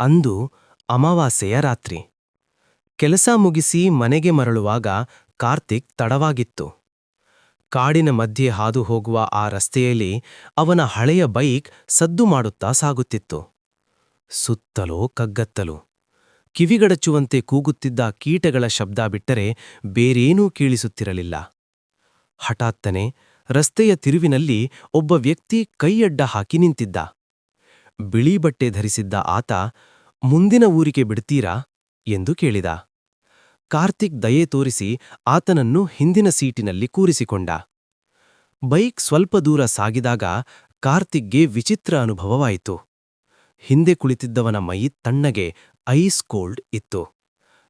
ಅಂದು ಅಮಾವಾಸ್ಯೆಯ ರಾತ್ರಿ. ಕೆಲಸ ಮುಗಿಸಿ ಮನೆಗೆ ಮರಳುವಾಗ ಕಾರ್ತಿಕ್ ತಡವಾಗಿತ್ತು. ಕಾಡಿನ ಮಧ್ಯೆ ಹಾದು ಹೋಗುವ ಆ ರಸ್ತೆಯಲ್ಲಿ ಅವನ ಹಳೆಯ ಬೈಕ್ ಸದ್ದು ಮಾಡುತ್ತಾ ಸಾಗುತ್ತಿತ್ತು. ಸುತ್ತಲೋ ಕಗ್ಗತ್ತಲು. ಕಿವಿಗಡಚುವಂತೆ ಕೂಗುತ್ತಿದ್ದ ಕೀಟಗಳ ಶಬ್ದ ಬಿಟ್ಟರೆ ಬೇರೇನೂ ಕೇಳಿಸುತ್ತಿರಲಿಲ್ಲ. ಹಠಾತ್ತನೆ ರಸ್ತೆಯ ತಿರುವಿನಲ್ಲಿ ಒಬ್ಬ ವ್ಯಕ್ತಿ ಕೈಯಡ್ಡ ಹಾಕಿ ನಿಂತಿದ್ದ. ಬಿಳಿ ಬಟ್ಟೆ ಧರಿಸಿದ್ದ ಆತ ಮುಂದಿನ ಊರಿಗೆ ಬಿಡ್ತೀರಾ? ಎಂದು ಕೇಳಿದ. ಕಾರ್ತಿಕ್ ದಯೆ ತೋರಿಸಿ ಆತನನ್ನು ಹಿಂದಿನ ಸೀಟಿನಲ್ಲಿ ಕೂರಿಸಿಕೊಂಡ. ಬೈಕ್ ಸ್ವಲ್ಪ ದೂರ ಸಾಗಿದಾಗ ಕಾರ್ತಿಕ್ಗೆ ವಿಚಿತ್ರ ಅನುಭವವಾಯಿತು. ಹಿಂದೆ ಕುಳಿತಿದ್ದವನ ಮೈ ತಣ್ಣಗೆ, ಐಸ್ ಕೋಲ್ಡ್ ಇತ್ತು.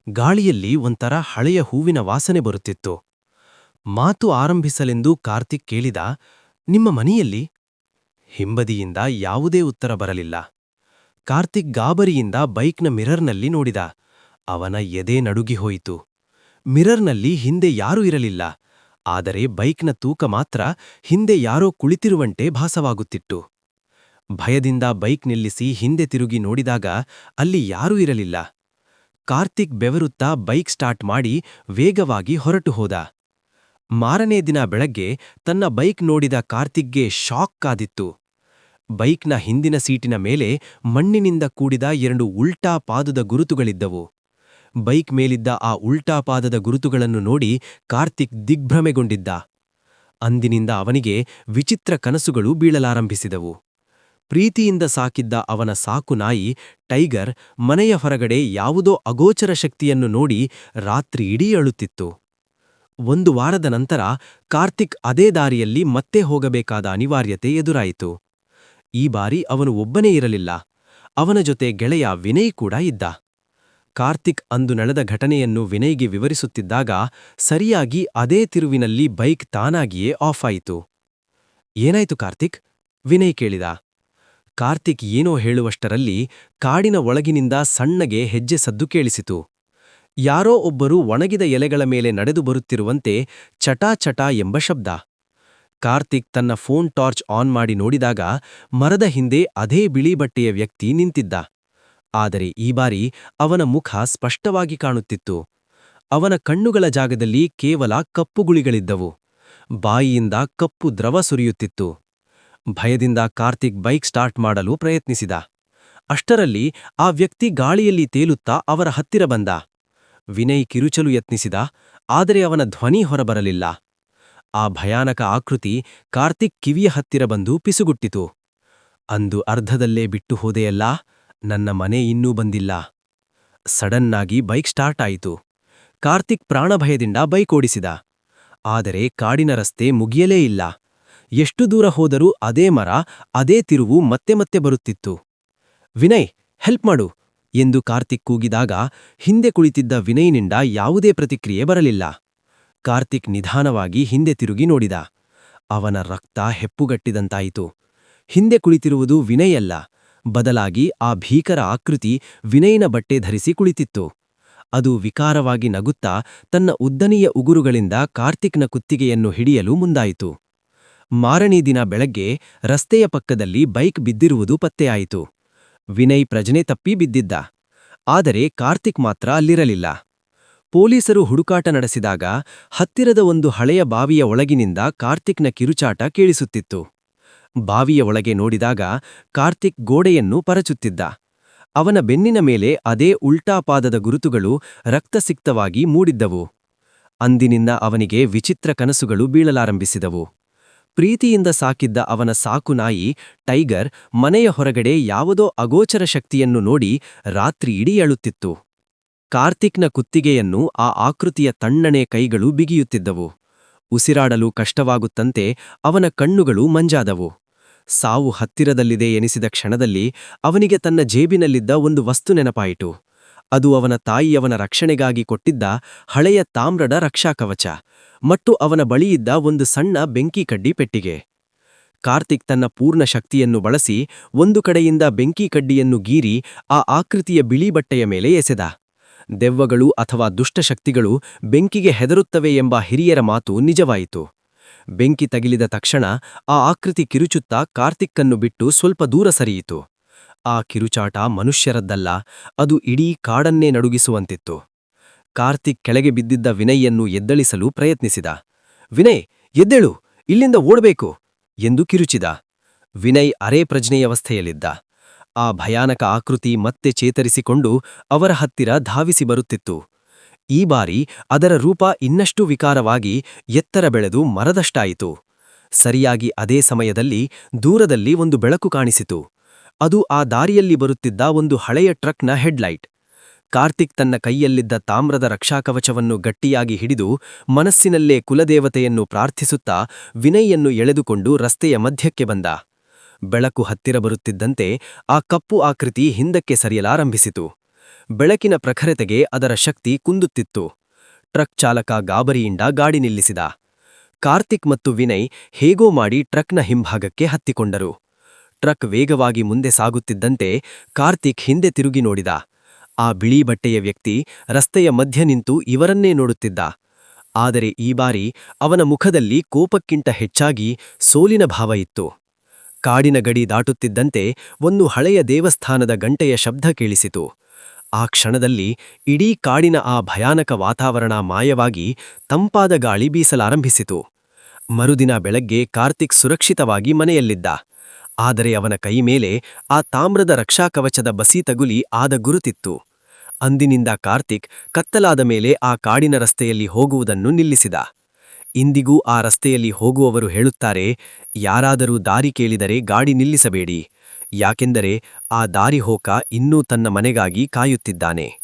ಗಾಳಿಯಲ್ಲಿ ಒಂಥರ ಹಳೆಯ ಹೂವಿನ ವಾಸನೆ ಬರುತ್ತಿತ್ತು. ಮಾತು ಆರಂಭಿಸಲೆಂದು ಕಾರ್ತಿಕ್ ಕೇಳಿದ, ನಿಮ್ಮ ಮನೆಯಲ್ಲಿ? ಹಿಂಬದಿಯಿಂದ ಯಾವುದೇ ಉತ್ತರ ಬರಲಿಲ್ಲ. ಕಾರ್ತಿಕ್ ಗಾಬರಿಯಿಂದ ಬೈಕ್ನ ಮಿರರ್ನಲ್ಲಿ ನೋಡಿದ. ಅವನ ಎದೆ ನಡುಗಿ ಹೋಯಿತು. ಮಿರರ್ನಲ್ಲಿ ಹಿಂದೆ ಯಾರೂ ಇರಲಿಲ್ಲ. ಆದರೆ ಬೈಕ್ನ ತೂಕ ಮಾತ್ರ ಹಿಂದೆ ಯಾರೋ ಕುಳಿತಿರುವಂತೆ ಭಾಸವಾಗುತ್ತಿತ್ತು. ಭಯದಿಂದ ಬೈಕ್ ನಿಲ್ಲಿಸಿ ಹಿಂದೆ ತಿರುಗಿ ನೋಡಿದಾಗ ಅಲ್ಲಿ ಯಾರೂ ಇರಲಿಲ್ಲ. ಕಾರ್ತಿಕ್ ಬೆವರುತ್ತಾ ಬೈಕ್ ಸ್ಟಾರ್ಟ್ ಮಾಡಿ ವೇಗವಾಗಿ ಹೊರಟು ಹೋದ. ಮಾರನೇ ದಿನ ಬೆಳಗ್ಗೆ ತನ್ನ ಬೈಕ್ ನೋಡಿದ ಕಾರ್ತಿಕ್ಗೆ ಶಾಕ್ ಕಾದಿತ್ತು. ಬೈಕ್ನ ಹಿಂದಿನ ಸೀಟಿನ ಮೇಲೆ ಮಣ್ಣಿನಿಂದ ಕೂಡಿದ ಎರಡು ಉಲ್ಟಾ ಪಾದದ ಗುರುತುಗಳಿದ್ದವು. ಬೈಕ್ ಮೇಲಿದ್ದ ಆ ಉಲ್ಟಾ ಪಾದದ ಗುರುತುಗಳನ್ನು ನೋಡಿ ಕಾರ್ತಿಕ್ ದಿಗ್ಭ್ರಮೆಗೊಂಡಿದ್ದ. ಅಂದಿನಿಂದ ಅವನಿಗೆ ವಿಚಿತ್ರ ಕನಸುಗಳು ಬೀಳಲಾರಂಭಿಸಿದವು. ಪ್ರೀತಿಯಿಂದ ಸಾಕಿದ್ದ ಅವನ ಸಾಕು ನಾಯಿ, ಟೈಗರ್, ಮನೆಯ ಹೊರಗಡೆ ಯಾವುದೋ ಅಗೋಚರ ಶಕ್ತಿಯನ್ನು ನೋಡಿ ರಾತ್ರಿ ಇಡೀ ಅಳುತ್ತಿತ್ತು. ಒಂದು ವಾರದ ನಂತರ ಕಾರ್ತಿಕ್ ಅದೇ ದಾರಿಯಲ್ಲಿ ಮತ್ತೆ ಹೋಗಬೇಕಾದ ಅನಿವಾರ್ಯತೆ ಎದುರಾಯಿತು. ಈ ಬಾರಿ ಅವನು ಒಬ್ಬನೇ ಇರಲಿಲ್ಲ. ಅವನ ಜೊತೆ ಗೆಳೆಯ ವಿನಯ್ ಕೂಡ ಇದ್ದ. ಕಾರ್ತಿಕ್ ಅಂದು ನಡೆದ ಘಟನೆಯನ್ನು ವಿನಯ್ಗೆ ವಿವರಿಸುತ್ತಿದ್ದಾಗ ಸರಿಯಾಗಿ ಅದೇ ತಿರುವಿನಲ್ಲಿ ಬೈಕ್ ತಾನಾಗಿಯೇ ಆಫ್ ಆಯಿತು ಏನಾಯ್ತು ಕಾರ್ತಿಕ್? ವಿನಯ್ ಕೇಳಿದ. ಕಾರ್ತಿಕ್ ಏನೋ ಹೇಳುವಷ್ಟರಲ್ಲಿ ಕಾಡಿನ ಒಳಗಿನಿಂದ ಸಣ್ಣಗೆ ಹೆಜ್ಜೆ ಸದ್ದು ಕೇಳಿಸಿತು. ಯಾರೋ ಒಬ್ಬರು ಒಣಗಿದ ಎಲೆಗಳ ಮೇಲೆ ನಡೆದು ಬರುತ್ತಿರುವಂತೆ ಚಟಾ ಚಟಾ ಎಂಬ ಶಬ್ದ. ಕಾರ್ತಿಕ್ ತನ್ನ ಫೋನ್ ಟಾರ್ಚ್ ಆನ್ ಮಾಡಿ ನೋಡಿದಾಗ ಮರದ ಹಿಂದೆ ಅದೇ ಬಿಳಿ ಬಟ್ಟೆಯ ವ್ಯಕ್ತಿ ನಿಂತಿದ್ದ. ಆದರೆ ಈ ಬಾರಿ ಅವನ ಮುಖ ಸ್ಪಷ್ಟವಾಗಿ ಕಾಣುತ್ತಿತ್ತು. ಅವನ ಕಣ್ಣುಗಳ ಜಾಗದಲ್ಲಿ ಕೇವಲ ಕಪ್ಪುಗುಳಿಗಳಿದ್ದವು. ಬಾಯಿಯಿಂದ ಕಪ್ಪು ದ್ರವ ಸುರಿಯುತ್ತಿತ್ತು. ಭಯದಿಂದ ಕಾರ್ತಿಕ್ ಬೈಕ್ ಸ್ಟಾರ್ಟ್ ಮಾಡಲು ಪ್ರಯತ್ನಿಸಿದ. ಅಷ್ಟರಲ್ಲಿ ಆ ವ್ಯಕ್ತಿ ಗಾಳಿಯಲ್ಲಿ ತೇಲುತ್ತಾ ಅವರ ಹತ್ತಿರ ಬಂದ. ವಿನಯ್ ಕಿರುಚಲು ಯತ್ನಿಸಿದ, ಆದರೆ ಅವನ ಧ್ವನಿ ಹೊರಬರಲಿಲ್ಲ. ಆ ಭಯಾನಕ ಆಕೃತಿ ಕಾರ್ತಿಕ್ ಕಿವಿಯ ಹತ್ತಿರ ಬಂದು ಪಿಸುಗುಟ್ಟಿತು. ಅಂದು ಅರ್ಧದಲ್ಲೇ ಬಿಟ್ಟು ಹೋದೆಯಲ್ಲ, ನನ್ನ ಮನೆ ಇನ್ನೂ ಬಂದಿಲ್ಲ. ಸಡನ್ನಾಗಿ ಬೈಕ್ ಸ್ಟಾರ್ಟ್ ಆಯಿತು. ಕಾರ್ತಿಕ್ ಪ್ರಾಣಭಯದಿಂದ ಬೈಕ್ ಓಡಿಸಿದ. ಆದರೆ ಕಾಡಿನ ರಸ್ತೆ ಮುಗಿಯಲೇ ಇಲ್ಲ. ಎಷ್ಟು ದೂರ ಹೋದರೂ ಅದೇ ಮರ, ಅದೇ ತಿರುವು ಮತ್ತೆ ಮತ್ತೆ ಬರುತ್ತಿತ್ತು. ವಿನಯ್, ಹೆಲ್ಪ್ ಮಾಡು ಎಂದು ಕಾರ್ತಿಕ್ ಕೂಗಿದಾಗ ಹಿಂದೆ ಕುಳಿತಿದ್ದ ವಿನಯ್ನಿಂದ ಯಾವುದೇ ಪ್ರತಿಕ್ರಿಯೆ ಬರಲಿಲ್ಲ. ಕಾರ್ತಿಕ್ ನಿಧಾನವಾಗಿ ಹಿಂದೆ ತಿರುಗಿ ನೋಡಿದ. ಅವನ ರಕ್ತ ಹೆಪ್ಪುಗಟ್ಟಿದಂತಾಯಿತು. ಹಿಂದೆ ಕುಳಿತಿರುವುದು ವಿನಯಲ್ಲ. ಬದಲಾಗಿ ಆ ಭೀಕರ ಆಕೃತಿ ವಿನಯನ ಬಟ್ಟೆ ಧರಿಸಿ ಕುಳಿತಿತ್ತು. ಅದು ವಿಕಾರವಾಗಿ ನಗುತ್ತಾ ತನ್ನ ಉದ್ದನೆಯ ಉಗುರುಗಳಿಂದ ಕಾರ್ತಿಕ್ನ ಕುತ್ತಿಗೆಯನ್ನು ಹಿಡಿಯಲು ಮುಂದಾಯಿತು. ಮಾರನೇ ದಿನ ಬೆಳಗ್ಗೆ ರಸ್ತೆಯ ಪಕ್ಕದಲ್ಲಿ ಬೈಕ್ ಬಿದ್ದಿರುವುದು ಪತ್ತೆಯಾಯಿತು. ವಿನಯ್ ಪ್ರಜನೆ ತಪ್ಪಿ ಬಿದ್ದಿದ್ದ. ಆದರೆ ಕಾರ್ತಿಕ್ ಮಾತ್ರ ಅಲ್ಲಿರಲಿಲ್ಲ. ಪೊಲೀಸರು ಹುಡುಕಾಟ ನಡೆಸಿದಾಗ ಹತ್ತಿರದ ಒಂದು ಹಳೆಯ ಬಾವಿಯ ಒಳಗಿನಿಂದ ಕಾರ್ತಿಕ್ನ ಕಿರುಚಾಟ ಕೇಳಿಸುತ್ತಿತ್ತು. ಬಾವಿಯ ಒಳಗೆ ನೋಡಿದಾಗ ಕಾರ್ತಿಕ್ ಗೋಡೆಯನ್ನು ಪರಚುತ್ತಿದ್ದ. ಅವನ ಬೆನ್ನಿನ ಮೇಲೆ ಅದೇ ಉಲ್ಟಾಪಾದದ ಗುರುತುಗಳು ರಕ್ತಸಿಕ್ತವಾಗಿ ಮೂಡಿದ್ದವು. ಅಂದಿನಿಂದ ಅವನಿಗೆ ವಿಚಿತ್ರ ಕನಸುಗಳು ಬೀಳಲಾರಂಭಿಸಿದವು. ಪ್ರೀತಿಯಿಂದ ಸಾಕಿದ್ದ ಅವನ ಸಾಕು ನಾಯಿ ಟೈಗರ್ ಮನೆಯ ಹೊರಗಡೆ ಯಾವುದೋ ಅಗೋಚರ ಶಕ್ತಿಯನ್ನು ನೋಡಿ ರಾತ್ರಿ ಇಡೀ ಅಳುತ್ತಿತ್ತು. ಕಾರ್ತಿಕ್ನ ಕುತ್ತಿಗೆಯನ್ನು ಆ ಆಕೃತಿಯ ತಣ್ಣನೆ ಕೈಗಳು ಬಿಗಿಯುತ್ತಿದ್ದವು. ಉಸಿರಾಡಲು ಕಷ್ಟವಾಗುತ್ತಂತೆ ಅವನ ಕಣ್ಣುಗಳು ಮಂಜಾದವು. ಸಾವು ಹತ್ತಿರದಲ್ಲಿದೆ ಎನಿಸಿದ ಕ್ಷಣದಲ್ಲಿ ಅವನಿಗೆ ತನ್ನ ಜೇಬಿನಲ್ಲಿದ್ದ ಒಂದು ವಸ್ತು ನೆನಪಾಯಿತು. ಅದು ಅವನ ತಾಯಿಯವನ ರಕ್ಷಣೆಗಾಗಿ ಕೊಟ್ಟಿದ್ದ ಹಳೆಯ ತಾಮ್ರದ ರಕ್ಷಾಕವಚ ಮತ್ತು ಅವನ ಬಳಿಯಿದ್ದ ಒಂದು ಸಣ್ಣ ಬೆಂಕಿ ಕಡ್ಡಿ ಪೆಟ್ಟಿಗೆ. ಕಾರ್ತಿಕ್ ತನ್ನ ಪೂರ್ಣ ಶಕ್ತಿಯನ್ನು ಬಳಸಿ ಒಂದು ಕಡೆಯಿಂದ ಬೆಂಕಿ ಕಡ್ಡಿಯನ್ನು ಗೀರಿ ಆ ಆಕೃತಿಯ ಬಿಳಿ ಬಟ್ಟೆಯ ಮೇಲೆ ಎಸೆದ. ದೆವ್ವಗಳು ಅಥವಾ ದುಷ್ಟಶಕ್ತಿಗಳು ಬೆಂಕಿಗೆ ಹೆದರುತ್ತವೆ ಎಂಬ ಹಿರಿಯರ ಮಾತು ನಿಜವಾಯಿತು. ಬೆಂಕಿ ತಗಿಲಿದ ತಕ್ಷಣ ಆ ಆಕೃತಿ ಕಿರುಚುತ್ತಾ ಕಾರ್ತಿಕ್ಕನ್ನು ಬಿಟ್ಟು ಸ್ವಲ್ಪ ದೂರ ಸರಿಯಿತು. ಆ ಕಿರುಚಾಟ ಮನುಷ್ಯರದ್ದಲ್ಲ, ಅದು ಇಡೀ ಕಾಡನ್ನೇ ನಡುಗಿಸುವಂತಿತ್ತು. ಕಾರ್ತಿಕ್ ಕೆಳಗೆ ಬಿದ್ದಿದ್ದ ವಿನಯ್ಯನ್ನು ಎದ್ದಳಿಸಲು ಪ್ರಯತ್ನಿಸಿದ. ವಿನಯ್, ಎದ್ದೇಳು, ಇಲ್ಲಿಂದ ಓಡಬೇಕು, ಎಂದು ಕಿರುಚಿದ. ವಿನಯ್ ಅರೆ ಪ್ರಜ್ಞೆಯವಸ್ಥೆಯಲ್ಲಿದ್ದ. ಆ ಭಯಾನಕ ಆಕೃತಿ ಮತ್ತೆ ಚೇತರಿಸಿಕೊಂಡು ಅವರ ಹತ್ತಿರ ಧಾವಿಸಿ ಬರುತ್ತಿತ್ತು. ಈ ಬಾರಿ ಅದರ ರೂಪ ಇನ್ನಷ್ಟು ವಿಕಾರವಾಗಿ ಎತ್ತರ ಬೆಳೆದು ಮರದಷ್ಟಾಯಿತು. ಸರಿಯಾಗಿ ಅದೇ ಸಮಯದಲ್ಲಿ ದೂರದಲ್ಲಿ ಒಂದು ಬೆಳಕು ಕಾಣಿಸಿತು. ಅದು ಆ ದಾರಿಯಲ್ಲಿ ಬರುತ್ತಿದ್ದ ಒಂದು ಹಳೆಯ ಟ್ರಕ್ನ ಹೆಡ್ಲೈಟ್. ಕಾರ್ತಿಕ್ ತನ್ನ ಕೈಯಲ್ಲಿದ್ದ ತಾಮ್ರದ ರಕ್ಷಾಕವಚವನ್ನು ಗಟ್ಟಿಯಾಗಿ ಹಿಡಿದು ಮನಸ್ಸಿನಲ್ಲೇ ಕುಲದೇವತೆಯನ್ನು ಪ್ರಾರ್ಥಿಸುತ್ತಾ ವಿನಯ್ಯನ್ನು ಎಳೆದುಕೊಂಡು ರಸ್ತೆಯ ಮಧ್ಯಕ್ಕೆ ಬಂದ. ಬೆಳಕು ಹತ್ತಿರ ಬರುತ್ತಿದ್ದಂತೆ ಆ ಕಪ್ಪು ಆಕೃತಿ ಹಿಂದಕ್ಕೆ ಸರಿಯಲಾರಂಭಿಸಿತು. ಬೆಳಕಿನ ಪ್ರಖರತೆಗೆ ಅದರ ಶಕ್ತಿ ಕುಂದುತ್ತಿತ್ತು. ಟ್ರಕ್ ಚಾಲಕ ಗಾಬರಿಯಿಂದ ಗಾಡಿ ನಿಲ್ಲಿಸಿದ. ಕಾರ್ತಿಕ್ ಮತ್ತು ವಿನಯ್ ಹೇಗೋ ಮಾಡಿ ಟ್ರಕ್ನ ಹಿಂಭಾಗಕ್ಕೆ ಹತ್ತಿಕೊಂಡರು. ಟ್ರಕ್ ವೇಗವಾಗಿ ಮುಂದೆ ಸಾಗುತ್ತಿದ್ದಂತೆ ಕಾರ್ತಿಕ್ ಹಿಂದೆ ತಿರುಗಿ ನೋಡಿದ. ಆ ಬಿಳಿ ಬಟ್ಟೆಯ ವ್ಯಕ್ತಿ ರಸ್ತೆಯ ಮಧ್ಯ ನಿಂತು ಇವರನ್ನೇ ನೋಡುತ್ತಿದ್ದ. ಆದರೆ ಈ ಬಾರಿ ಅವನ ಮುಖದಲ್ಲಿ ಕೋಪಕ್ಕಿಂತ ಹೆಚ್ಚಾಗಿ ಸೋಲಿನ ಭಾವ ಇತ್ತು. ಕಾಡಿನ ಗಡಿ ದಾಟುತ್ತಿದ್ದಂತೆ ಒಂದು ಹಳೆಯ ದೇವಸ್ಥಾನದ ಗಂಟೆಯ ಶಬ್ದ ಕೇಳಿಸಿತು. ಆ ಕ್ಷಣದಲ್ಲಿ ಇಡೀ ಕಾಡಿನ ಆ ಭಯಾನಕ ವಾತಾವರಣ ಮಾಯವಾಗಿ ತಂಪಾದ ಗಾಳಿ ಬೀಸಲಾರಂಭಿಸಿತು. ಮರುದಿನ ಬೆಳಗ್ಗೆ ಕಾರ್ತಿಕ್ ಸುರಕ್ಷಿತವಾಗಿ ಮನೆಯಲ್ಲಿದ್ದ. ಆದರೆ ಅವನ ಕೈ ಮೇಲೆ ಆ ತಾಮ್ರದ ರಕ್ಷಾಕವಚದ ಬಸಿ ತಗುಲಿ ಆದ ಗುರುತಿತ್ತು. ಅಂದಿನಿಂದ ಕಾರ್ತಿಕ್ ಕತ್ತಲಾದ ಮೇಲೆ ಆ ಕಾಡಿನ ರಸ್ತೆಯಲ್ಲಿ ಹೋಗುವುದನ್ನು ನಿಲ್ಲಿಸಿದ. ಇಂದಿಗೂ ಆ ರಸ್ತೆಯಲ್ಲಿ ಹೋಗುವವರು ಹೇಳುತ್ತಾರೆ, ಯಾರಾದರೂ ದಾರಿ ಕೇಳಿದರೆ ಗಾಡಿ ನಿಲ್ಲಿಸಬೇಡಿ, ಯಾಕೆಂದರೆ ಆ ದಾರಿ ಹೋಕ ಇನ್ನೂ ತನ್ನ ಮನೆಗಾಗಿ ಕಾಯುತ್ತಿದ್ದಾನೆ.